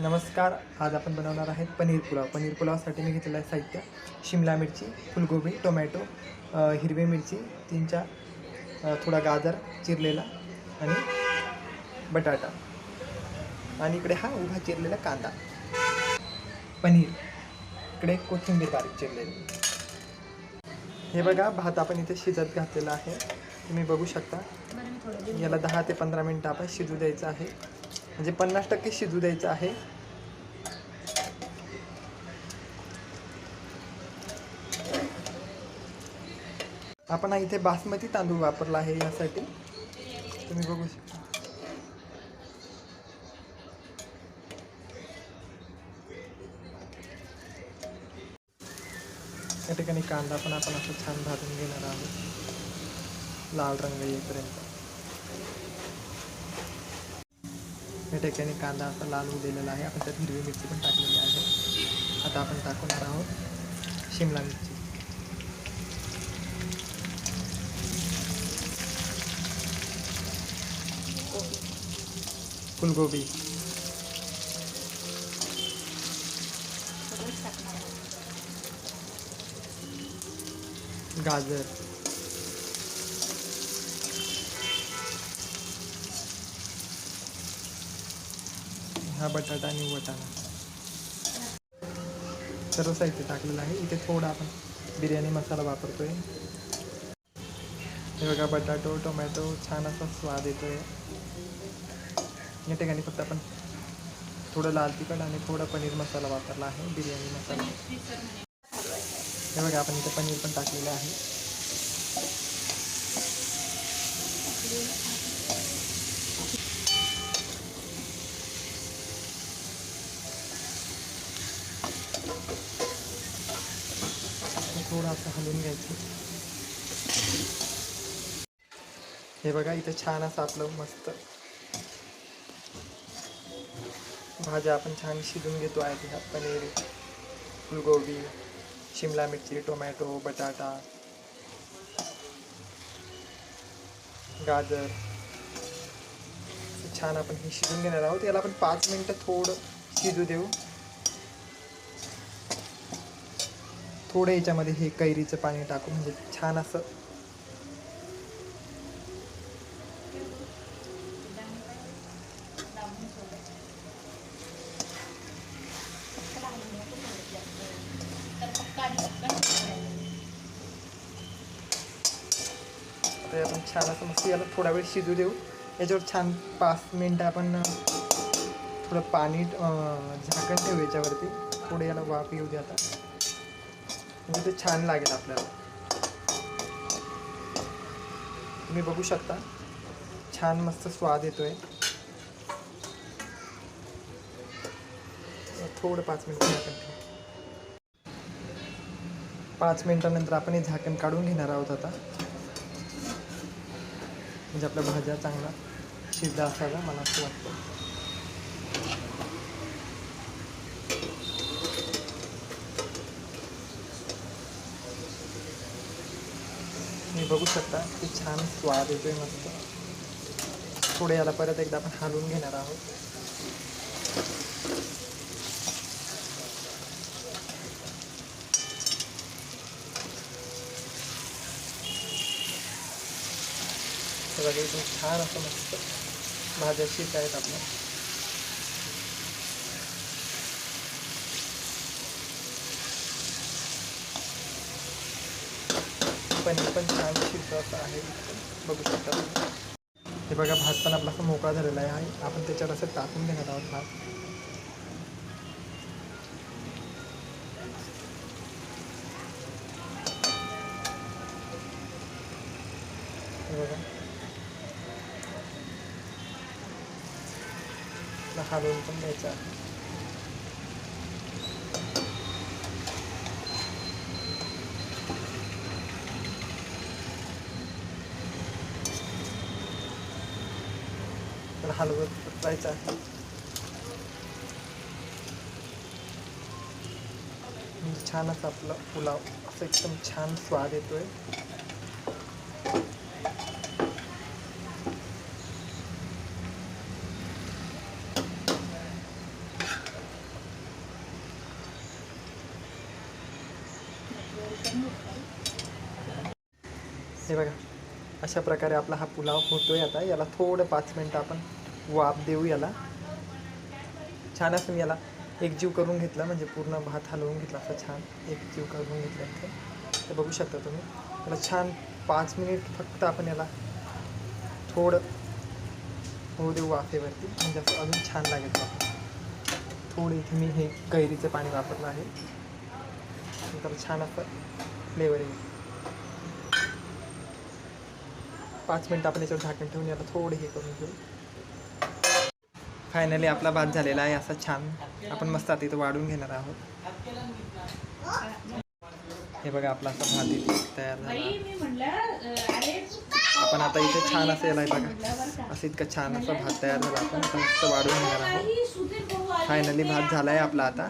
नमस्कार आज आपण बनवणार आहेत पनीर पुलाव. पनीर पुलावसाठी मी घेतलेलं आहे साहित्य शिमला मिरची फुलगोबी टोमॅटो हिरवी मिरची तीन चार थोडा गाजर चिरलेला आणि बटाटा. आणि इकडे हा उभा चिरलेला कांदा. पनीर. इकडे कोथिंबीर बारीक चिरलेली. हे बघा भात आपण इथे शिजत घातलेला आहे. तुम्ही बघू शकता. याला दहा ते पंधरा मिनटं आपण शिजू द्यायचं आहे. म्हणजे पन्नास टक्के शिजू द्यायचं आहे. आपण इथे बासमती तांदूळ वापरला आहे यासाठी. तुम्ही बघू शकता. या ठिकाणी कांदा पण आपण असं छान भाजून घेणार आहोत. लाल रंग येईपर्यंत. या ठिकाणी कांदा असा लाल उरलेला आहे. आपण त्यात हिरवी मिरची पण टाकलेली आहे. आता आपण टाकणार आहोत शिमला मिरची. फुलगोबी. गाजर. हा बटाटा आणि वटाणा. सर्व साहित्य टाकलेलं आहे. इथे थोडा आपण बिर्याणी मसाला वापरतोय. हे बघा बटाटो टोमॅटो छान असा स्वाद येतोय. या ठिकाणी फक्त आपण थोडं लाल तिखट आणि थोडा पनीर मसाला वापरला आहे बिर्याणी मसाला. हे बघा आपण इथे पनीर पण टाकलेलं आहे. असं हलवून घ्यायचं हे बघा, इथे छान असं आपलं मस्त भाज्या आपण छान शिजून घेतो आहे ह्या पनीर, फुलगोबी, शिमला मिरची, टोमॅटो, बटाटा, गाजर. छान आपण हे शिजून घेणार आहोत. याला आपण पाच मिनटं थोडं शिजू देऊ. थोडं याच्यामध्ये हे कैरीचं पाणी टाकू म्हणजे छान असं. तर आपण छान असं मस्त याला थोडा वेळ शिजू देऊ. याच्यावर छान पाच मिनटं आपण थोडं पाणी झाकण ठेवू याच्यावरती. थोडं याला वाफ येऊ दे आता. म्हणजे ते छान लागेल आपल्याला. तुम्ही बघू शकता छान मस्त स्वाद येतोय. थोडं पाच मिनटं झाकण ठेवू. पाच मिनटानंतर आपण हे झाकण काढून घेणार आहोत आता. म्हणजे आपल्या भाज्या चांगला शिजला असायला मला असं वाटतं. बघू शकता, की छान स्वाद येतोय मस्त. थोडे याला परत एकदा आपण हलवून घेणार आहोत. हे बघा छान असं मस्त शिक आहेत आपल्या पनीर पण छान शिजलं असं आहे बघू शकता तुम्ही. हे बघा भात पण आपला असं मोकळा झालेला आहे. आपण त्याच्यावर असं टाकून घेणार आहोत भात. बघा. हलवून पण द्यायचं आहे. त्याला हलवत जायचा छान असं आपलं पुलाव. असं एकदम छान स्वाद येतोय. हे बघा अशा प्रकारे आपला हा पुलाव होतोय आता. याला थोडं पाच मिनटं आपण वाफ देऊ याला. छान असं मी याला एकजीव करून घेतला म्हणजे पूर्ण भात हलवून घेतला असं छान एकजीव करून घेतला इथे. ते बघू शकता तुम्ही. त्याला छान पाच मिनिट फक्त आपण याला थोडं होऊ देऊ वाफेवरती. म्हणजे असं अजून छान लागेल वाफ. थोडं इथे मी हे कैरीचं पाणी वापरलं आहे. तर छान असं फ्लेवर येईल. पाच मिनटं आपण याच्यावर झाकण ठेवून याला थोडं हे करून घेऊ. फायनली आपला भात झालेला आहे असा छान. आपण मस्त आता इथं वाढून घेणार आहोत. हे बघा आपला असा भात इथे तयार झाला. आपण आता इथे छान असं याला बघा असं इतकं छान असा भात तयार झाला. आपण मस्त वाढून घेणार आहोत. फायनली भात झाला आहे आपला आता.